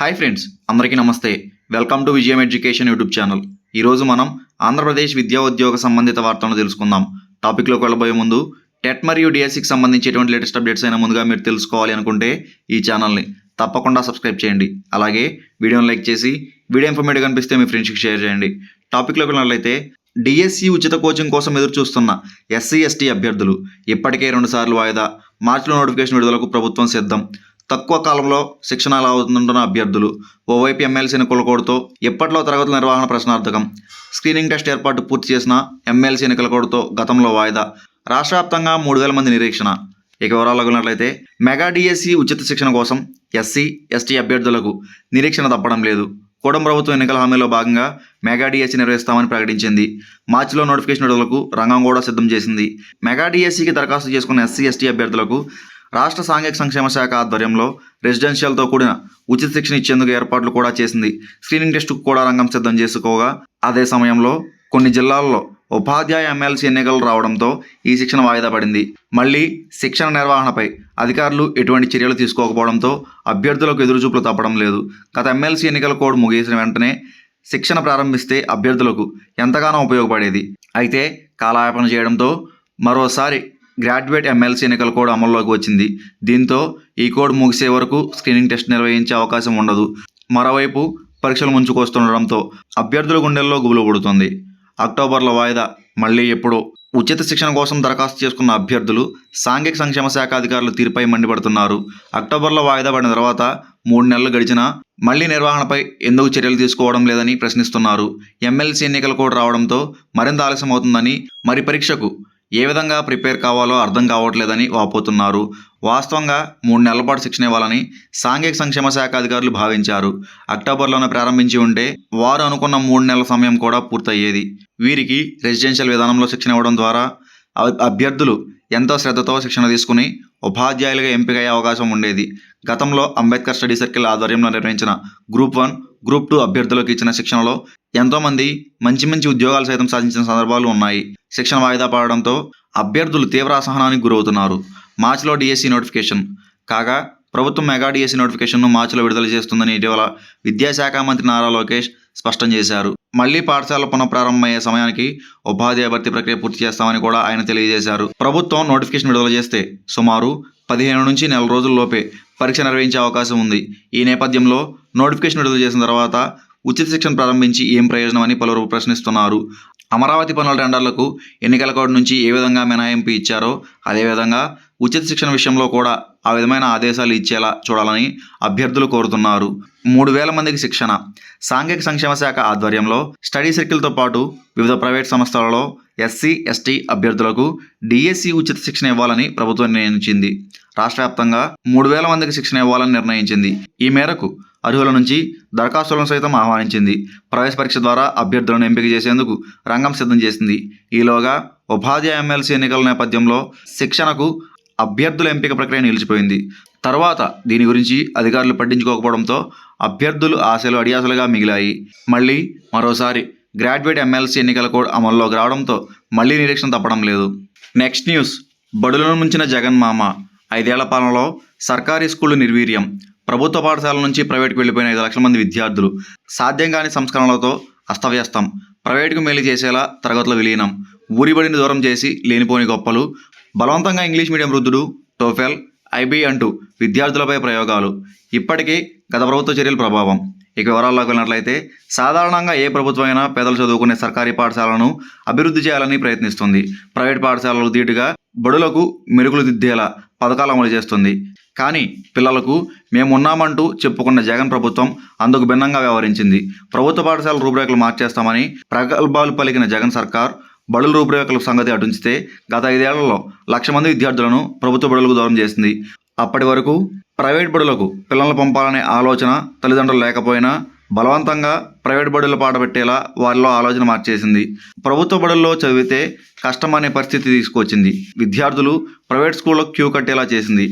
Hi friends అందరికీ namaste. Welcome to Vijayam education YouTube channel ఈరోజు మనం ఆంధ్రప్రదేశ్ విద్యా ఉద్యోగ సంబంధిత వార్తలను తెలుసుకుందాం. టాపిక్లోకి వెళ్ళబోయే ముందు టెట్ మరియు డిఎస్సికి సంబంధించేటువంటి లేటెస్ట్ అప్డేట్స్ అయినా ముందుగా మీరు తెలుసుకోవాలి అనుకుంటే ఈ ఛానల్ని తప్పకుండా సబ్స్క్రైబ్ చేయండి. అలాగే వీడియోని లైక్ చేసి వీడియో ఇన్ఫర్మేటివ్ కనిపిస్తే మీ ఫ్రెండ్స్కి షేర్ చేయండి. టాపిక్లోకి వెళ్ళినట్లయితే డిఎస్సి ఉచిత కోచింగ్ కోసం ఎదురు చూస్తున్న ఎస్సీ ఎస్టీ అభ్యర్థులు ఇప్పటికే రెండుసార్లు వాయిదా. మార్చిలో నోటిఫికేషన్ విడుదలకు ప్రభుత్వం సిద్ధం. తక్కువ కాలంలో శిక్షణ అలా అవుతుంటున్న అభ్యర్థులు ఓవైపు ఎమ్మెల్సీని ఎన్నికల ఎప్పట్లో తరగతుల నిర్వహణ ప్రశ్నార్థకం. స్క్రీనింగ్ టెస్ట్ ఏర్పాటు పూర్తి చేసిన ఎమ్మెల్సీ ఎన్నికల గతంలో వాయిదా. రాష్ట్ర వ్యాప్తంగా మూడు వేల మంది నిరీక్షణ. ఇక వివరాలు వెళ్ళినట్లయితే మెగా డిఎస్సి ఉచిత శిక్షణ కోసం ఎస్సీ ఎస్టీ అభ్యర్థులకు నిరీక్షణ తప్పడం లేదు. కూడం ప్రభుత్వం ఎన్నికల హామీలో భాగంగా మెగాడిఎస్సీ నిర్వహిస్తామని ప్రకటించింది. మార్చిలో నోటిఫికేషన్ విడుదలకు రంగం కూడా సిద్ధం చేసింది. మెగా డిఎస్సీకి దరఖాస్తు చేసుకున్న ఎస్సీ ఎస్టీ అభ్యర్థులకు రాష్ట్ర సాంఘిక సంక్షేమ శాఖ ఆధ్వర్యంలో రెసిడెన్షియల్తో కూడిన ఉచిత శిక్షణ ఇచ్చేందుకు ఏర్పాట్లు కూడా చేసింది. స్క్రీనింగ్ టెస్టుకు కూడా రంగం సిద్ధం చేసుకోగా అదే సమయంలో కొన్ని జిల్లాల్లో ఉపాధ్యాయ ఎమ్మెల్సీ ఎన్నికలు రావడంతో ఈ శిక్షణ వాయిదా పడింది. మళ్ళీ శిక్షణ నిర్వహణపై అధికారులు ఎటువంటి చర్యలు తీసుకోకపోవడంతో అభ్యర్థులకు ఎదురుచూపులు తప్పడం లేదు. గత ఎమ్మెల్సీ ఎన్నికల కోడ్ ముగిసిన వెంటనే శిక్షణ ప్రారంభిస్తే అభ్యర్థులకు ఎంతగానో ఉపయోగపడేది. అయితే కాలయాపన చేయడంతో మరోసారి గ్రాడ్యుయేట్ ఎమ్మెల్సీ ఎన్నికల కోడ్ అమల్లోకి వచ్చింది. దీంతో ఈ కోడ్ ముగిసే వరకు స్క్రీనింగ్ టెస్ట్ నిర్వహించే అవకాశం ఉండదు. మరోవైపు పరీక్షలు ముంచుకొస్తుండడంతో అభ్యర్థుల గుండెల్లో గుబులు పడుతుంది. అక్టోబర్లో వాయిదా మళ్ళీ ఎప్పుడో? ఉచిత శిక్షణ కోసం దరఖాస్తు చేసుకున్న అభ్యర్థులు సాంఘిక సంక్షేమ శాఖ అధికారులు తీరుపై మండిపడుతున్నారు. అక్టోబర్లో వాయిదా పడిన తర్వాత మూడు నెలలు గడిచినా మళ్ళీ నిర్వహణపై ఎందుకు చర్యలు తీసుకోవడం లేదని ప్రశ్నిస్తున్నారు. ఎమ్మెల్సీ ఎన్నికలు కూడా రావడంతో మరింత ఆలస్యం అవుతుందని మరి పరీక్షకు ఏ విధంగా ప్రిపేర్ కావాలో అర్థం కావట్లేదని వాపోతున్నారు. వాస్తవంగా మూడు నెలల పాటు శిక్షణ ఇవ్వాలని సాంఘిక సంక్షేమ శాఖ అధికారులు భావించారు. అక్టోబర్లోనే ప్రారంభించి ఉంటే వారు అనుకున్న మూడు నెలల సమయం కూడా పూర్తయ్యేది. వీరికి రెసిడెన్షియల్ విధానంలో శిక్షణ ఇవ్వడం ద్వారా అభ్యర్థులు ఎంతో శ్రద్ధతో శిక్షణ తీసుకుని ఉపాధ్యాయులుగా ఎంపికయ్యే అవకాశం ఉండేది. గతంలో అంబేద్కర్ స్టడీ సర్కిల్ ఆధ్వర్యంలో నిర్వహించిన గ్రూప్ వన్ గ్రూప్ టూ అభ్యర్థులకు ఇచ్చిన శిక్షణలో ఎంతోమంది మంచి మంచి ఉద్యోగాలు సైతం సాధించిన సందర్భాలు ఉన్నాయి. శిక్షణ వాయిదా పడడంతో అభ్యర్థులు తీవ్ర అసహనానికి గురవుతున్నారు. మార్చిలో డిఎస్సి నోటిఫికేషన్. కాగా ప్రభుత్వం మెగా డిఎస్సి నోటిఫికేషన్ను మార్చిలో విడుదల చేస్తుందని ఇటీవల విద్యాశాఖ మంత్రి నారా లోకేష్ స్పష్టం చేశారు. మళ్ళీ పాఠశాల పునఃప్రారంభమయ్యే సమయానికి ఉపాధ్యాయ భర్తీ ప్రక్రియ పూర్తి చేస్తామని కూడా ఆయన తెలియజేశారు. ప్రభుత్వం నోటిఫికేషన్ విడుదల చేస్తే సుమారు పదిహేను నుంచి నెల రోజుల్లోపే పరీక్ష నిర్వహించే అవకాశం ఉంది. ఈ నేపథ్యంలో నోటిఫికేషన్ విడుదల చేసిన తర్వాత ఉచిత శిక్షణ ప్రారంభించి ఏం ప్రయోజనం అని పలువురు ప్రశ్నిస్తున్నారు. అమరావతి పనుల టెండర్లకు ఎన్నికల కోడ్ నుంచి ఏ విధంగా మినహాయింపు ఇచ్చారో అదేవిధంగా ఉచిత శిక్షణ విషయంలో కూడా ఆ విధమైన ఆదేశాలు ఇచ్చేలా చూడాలని అభ్యర్థులు కోరుతున్నారు. మూడు వేల మందికి శిక్షణ. సాంఘిక సంక్షేమ శాఖ ఆధ్వర్యంలో స్టడీ సర్కిల్తో పాటు వివిధ ప్రైవేట్ సంస్థలలో ఎస్సీ ఎస్టీ అభ్యర్థులకు డిఎస్సి ఉచిత శిక్షణ ఇవ్వాలని ప్రభుత్వం నిర్ణయించింది. రాష్ట్ర వ్యాప్తంగా మూడు వేల మందికి శిక్షణ ఇవ్వాలని నిర్ణయించింది. ఈ మేరకు అర్హుల నుంచి దరఖాస్తులను సైతం ఆహ్వానించింది. ప్రవేశ పరీక్ష ద్వారా అభ్యర్థులను ఎంపిక చేసేందుకు రంగం సిద్ధం చేసింది. ఈలోగా ఉపాధ్యాయ ఎమ్మెల్సీ ఎన్నికల నేపథ్యంలో శిక్షణకు అభ్యర్థుల ఎంపిక ప్రక్రియ నిలిచిపోయింది. తర్వాత దీని గురించి అధికారులు పట్టించుకోకపోవడంతో అభ్యర్థులు ఆశలు అడియాసలుగా మిగిలాయి. మళ్ళీ మరోసారి గ్రాడ్యుయేట్ ఎమ్మెల్సీ ఎన్నికల కోడ్ అమల్లోకి రావడంతో మళ్ళీ నిరీక్షణ తప్పడం లేదు. Next news. బడులను ముంచిన జగన్ మామ. ఐదేళ్ళ పాలనలో సర్కారీ స్కూళ్ళు నిర్వీర్యం. ప్రభుత్వ పాఠశాల నుంచి ప్రైవేట్కి వెళ్ళిపోయిన ఐదు లక్షల మంది విద్యార్థులు. సాధ్యం కాని సంస్కరణలతో అస్తవ్యస్తం. ప్రైవేట్కు మేలు చేసేలా తరగతుల విలీనం. ఊరిబడిని దూరం చేసి లేనిపోని గొప్పలు. బలవంతంగా ఇంగ్లీష్ మీడియం వృద్ధుడు టోఫెల్ ఐబీ అంటూ విద్యార్థులపై ప్రయోగాలు. ఇప్పటికీ గత ప్రభుత్వ చర్యల ప్రభావం. ఇక వివరాల్లోకి వెళ్ళినట్లయితే సాధారణంగా ఏ ప్రభుత్వమైనా పేదలు చదువుకునే సర్కారీ పాఠశాలను అభివృద్ధి చేయాలని ప్రయత్నిస్తుంది. ప్రైవేట్ పాఠశాలలు ధీటుగా బడులకు మెరుగులు దిద్దేలా పథకాలు అమలు చేస్తుంది. కానీ పిల్లలకు మేమున్నామంటూ చెప్పుకున్న జగన్ ప్రభుత్వం అందుకు భిన్నంగా వ్యవహరించింది. ప్రభుత్వ పాఠశాల రూపురేఖలు మార్చేస్తామని ప్రగల్భాలు పలికిన జగన్ సర్కార్ బడుల రూపురేఖల సంగతి అటుంచితే గత ఐదేళ్ళలో లక్ష మంది విద్యార్థులను ప్రభుత్వ బడులకు దూరం చేసింది. అప్పటి వరకు ప్రైవేట్ బడులకు పిల్లలను పంపాలనే ఆలోచన తల్లిదండ్రులు లేకపోయినా బలవంతంగా ప్రైవేట్ బడులు పాటపెట్టేలా వారిలో ఆలోచన మార్చేసింది. ప్రభుత్వ బడుల్లో చదివితే కష్టం అనే పరిస్థితి తీసుకొచ్చింది. విద్యార్థులు ప్రైవేట్ స్కూళ్ళకు క్యూ కట్టేలా చేసింది.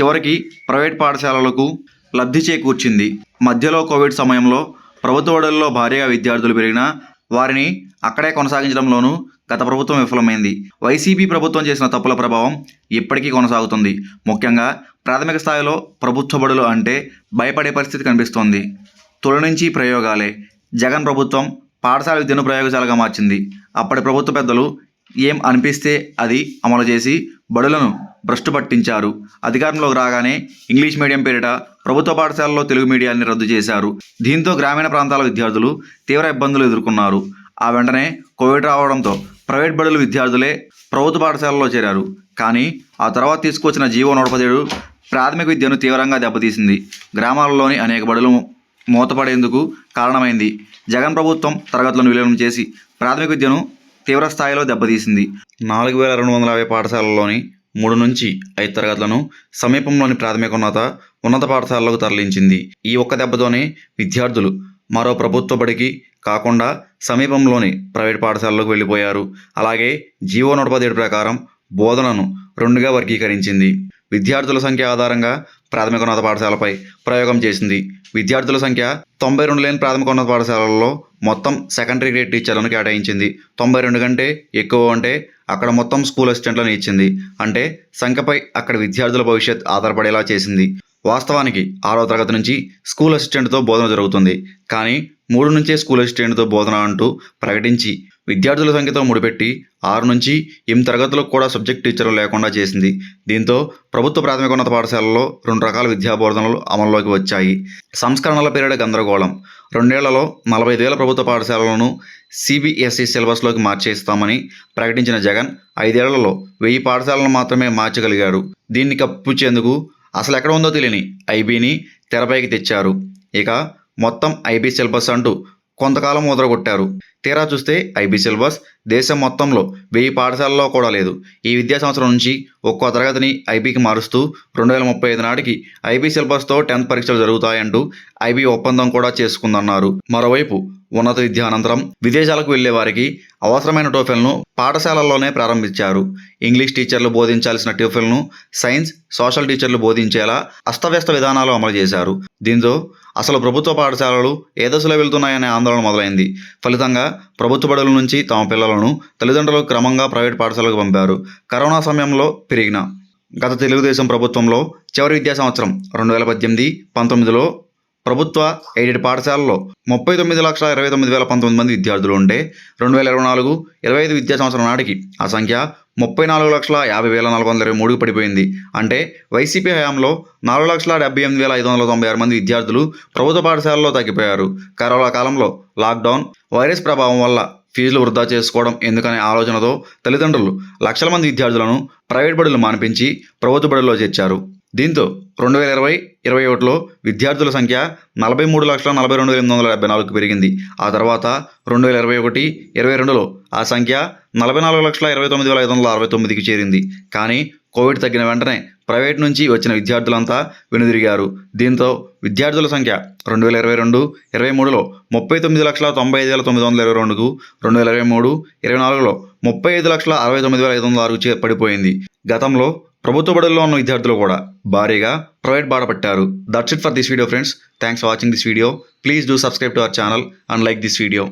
చివరికి ప్రైవేట్ పాఠశాలలకు లబ్ధి చేకూర్చింది. మధ్యలో కోవిడ్ సమయంలో ప్రభుత్వ బడుల్లో భారీగా విద్యార్థులు పెరిగినా వారిని అక్కడే కొనసాగించడంలోనూ గత ప్రభుత్వం విఫలమైంది. వైసీపీ ప్రభుత్వం చేసిన తప్పుల ప్రభావం ఇప్పటికీ కొనసాగుతుంది. ముఖ్యంగా ప్రాథమిక స్థాయిలో ప్రభుత్వ బడులు అంటే భయపడే పరిస్థితి కనిపిస్తోంది. తొలి నుంచి ప్రయోగాలే. జగన్ ప్రభుత్వం పాఠశాల విద్యను ప్రయోగశాలగా మార్చింది. అప్పటి ప్రభుత్వ పెద్దలు ఏం అనిపిస్తే అది అమలు చేసి బడులను భ్రష్టు పట్టించారు. అధికారంలోకి రాగానే ఇంగ్లీష్ మీడియం పేరిట ప్రభుత్వ పాఠశాలలో తెలుగు మీడియాన్ని రద్దు చేశారు. దీంతో గ్రామీణ ప్రాంతాల విద్యార్థులు తీవ్ర ఇబ్బందులు ఎదుర్కొన్నారు. ఆ వెంటనే కోవిడ్ రావడంతో ప్రైవేట్ బడుల విద్యార్థులే ప్రభుత్వ పాఠశాలలో చేరారు. కానీ ఆ తర్వాత తీసుకొచ్చిన జీవో నూట ప్రాథమిక విద్యను తీవ్రంగా దెబ్బతీసింది. గ్రామాలలోని అనేక బడులు మూతపడేందుకు కారణమైంది. జగన్ ప్రభుత్వం తరగతులను విలీనం చేసి ప్రాథమిక విద్యను తీవ్ర స్థాయిలో దెబ్బతీసింది. నాలుగు వేల రెండు వందల యాభై పాఠశాలల్లోని మూడు నుంచి ఐదు తరగతులను సమీపంలోని ప్రాథమికోన్నత ఉన్నత పాఠశాలలకు తరలించింది. ఈ ఒక్క దెబ్బతోనే విద్యార్థులు మరో ప్రభుత్వ బడికి కాకుండా సమీపంలోని ప్రైవేట్ పాఠశాలలకు వెళ్ళిపోయారు. అలాగే జీవో నూట పదిహేడు ప్రకారం బోధనను రెండుగా వర్గీకరించింది. విద్యార్థుల సంఖ్య ఆధారంగా ప్రాథమికోన్నత పాఠశాలపై ప్రయోగం చేసింది. విద్యార్థుల సంఖ్య తొంభై రెండు లేని ప్రాథమికోన్నత పాఠశాలల్లో మొత్తం సెకండరీ గ్రేడ్ టీచర్లను కేటాయించింది. తొంభై రెండు కంటే ఎక్కువ అంటే అక్కడ మొత్తం స్కూల్ అసిస్టెంట్లను ఇచ్చింది. అంటే సంఖ్యపై అక్కడ విద్యార్థుల భవిష్యత్ ఆధారపడేలా చేసింది. వాస్తవానికి ఆరో తరగతి నుంచి స్కూల్ అసిస్టెంట్తో బోధన జరుగుతుంది. కానీ మూడు నుంచే స్కూల్ అసిస్టెంట్తో బోధన అంటూ ప్రకటించి విద్యార్థుల సంఖ్యతో ముడిపెట్టి ఆరు నుంచి ఎనిమిది తరగతులకు కూడా సబ్జెక్ట్ టీచర్లు లేకుండా చేసింది. దీంతో ప్రభుత్వ ప్రాథమికోన్నత పాఠశాలలో రెండు రకాల విద్యా బోధనలు అమల్లోకి వచ్చాయి. సంస్కరణల పేరిడ గందరగోళం. రెండేళ్ళలో నలభై వేల ప్రభుత్వ పాఠశాలలను సిబిఎస్ఈ సిలబస్లోకి మార్చేస్తామని ప్రకటించిన జగన్ ఐదేళ్ళలో వెయ్యి పాఠశాలను మాత్రమే మార్చగలిగారు. దీన్ని కప్పించేందుకు అసలు ఎక్కడ ఉందో తెలియని ఐబీని తెరపైకి తెచ్చారు. ఇక మొత్తం ఐబీ సిలబస్ అంటూ కొంతకాలం ముద్రగొట్టారు. తీరా చూస్తే ఐబీ సిలబస్ దేశం మొత్తంలో వెయ్యి పాఠశాలలో కూడా లేదు. ఈ విద్యా సంవత్సరం నుంచి ఒక్కో తరగతిని ఐబీకి మారుస్తూ రెండు వేల ముప్పై ఐదు నాటికి ఐబీ సిలబస్తో టెన్త్ పరీక్షలు జరుగుతాయంటూ ఐబీ ఒప్పందం కూడా చేసుకుందన్నారు. మరోవైపు ఉన్నత విద్య అనంతరం విదేశాలకు వెళ్ళే వారికి అవసరమైన టోఫెల్ను పాఠశాలల్లోనే ప్రారంభించారు. ఇంగ్లీష్ టీచర్లు బోధించాల్సిన టోఫెల్ను సైన్స్ సోషల్ టీచర్లు బోధించేలా అస్తవ్యస్త విధానాలు అమలు చేశారు. దీంతో అసలు ప్రభుత్వ పాఠశాలలు ఏ దశలో వెళ్తున్నాయనే ఆందోళన మొదలైంది. ఫలితంగా ప్రభుత్వ బడుల నుంచి తమ పిల్లలను తల్లిదండ్రులు క్రమంగా ప్రైవేట్ పాఠశాలకు పంపారు. కరోనా సమయంలో పెరిగిన గత తెలుగుదేశం ప్రభుత్వంలో చివరి విద్యా సంవత్సరం రెండు వేల పద్దెనిమిది పంతొమ్మిదిలో ప్రభుత్వ ఎయిడెడ్ పాఠశాలలో ముప్పై తొమ్మిది లక్షల ఇరవై తొమ్మిది వేల పంతొమ్మిది మంది విద్యార్థులు ఉంటే రెండు వేల ఇరవై నాలుగు ఇరవై ఐదు విద్యా సంవత్సరం నాటికి ఆ సంఖ్య ముప్పై నాలుగు లక్షల యాభై వేల నాలుగు వందల ఇరవై మూడుకు పడిపోయింది. అంటే వైసీపీ హయాంలో నాలుగు లక్షల డెబ్బై ఎనిమిది వేల ఐదు వందల తొంభై ఆరు మంది విద్యార్థులు ప్రభుత్వ పాఠశాలలో తగ్గిపోయారు. కరోనా కాలంలో లాక్డౌన్ వైరస్ ప్రభావం వల్ల ఫీజులు వృధా చేసుకోవడం ఎందుకనే ఆలోచనతో తల్లిదండ్రులు లక్షల మంది విద్యార్థులను ప్రైవేట్ బడులు మానిపించి ప్రభుత్వ బడుల్లో చేర్చారు. దీంతో రెండు వేల ఇరవై ఇరవై ఒకటిలో విద్యార్థుల సంఖ్య నలభై మూడు లక్షల నలభై రెండు వేల ఎనిమిది వందల డెబ్బై నాలుగు పెరిగింది. ఆ తర్వాత రెండు వేల ఇరవై ఒకటి ఇరవై రెండులో ఆ సంఖ్య నలభై నాలుగు లక్షల ఇరవై తొమ్మిది వేల ఐదు వందల అరవై తొమ్మిదికి చేరింది. కానీ కోవిడ్ తగ్గిన వెంటనే ప్రైవేట్ నుంచి వచ్చిన విద్యార్థులంతా వెనుదిరిగారు. దీంతో విద్యార్థుల సంఖ్య రెండు వేల ఇరవై రెండు ఇరవై మూడులో ముప్పై తొమ్మిది లక్షల తొంభై ఐదు వేల తొమ్మిది వందల ఇరవై రెండుకు రెండు వేల ఇరవై మూడు ఇరవై నాలుగులో ముప్పై ఐదు లక్షల అరవై తొమ్మిది వేల ఐదు వందల ఆరుకు పడిపోయింది. గతంలో ప్రభుత్వ బడుల్లో ఉన్న విద్యార్థులు కూడా భారీగా private బాడపట్టారు that's it for this video friends thanks for watching this video please do subscribe to our channel and like this video